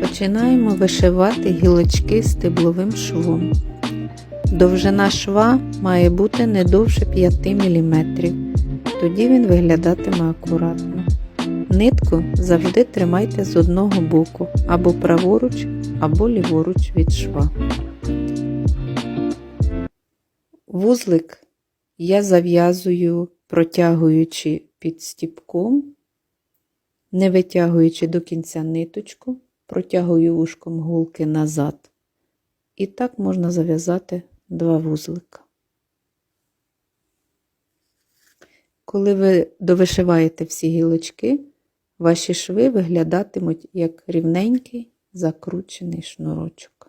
Починаємо вишивати гілочки стебловим швом. Довжина шва має бути не довше 5 мм. Тоді він виглядатиме акуратно. Нитку завжди тримайте з одного боку або праворуч, або ліворуч від шва. Вузлик я зав'язую, протягуючи під стіпком, не витягуючи до кінця ниточку, протягую вушком гулки назад. І так можна зав'язати два вузлика. Коли ви довишиваєте всі гілочки, ваші шви виглядатимуть як рівненький закручений шнурочок.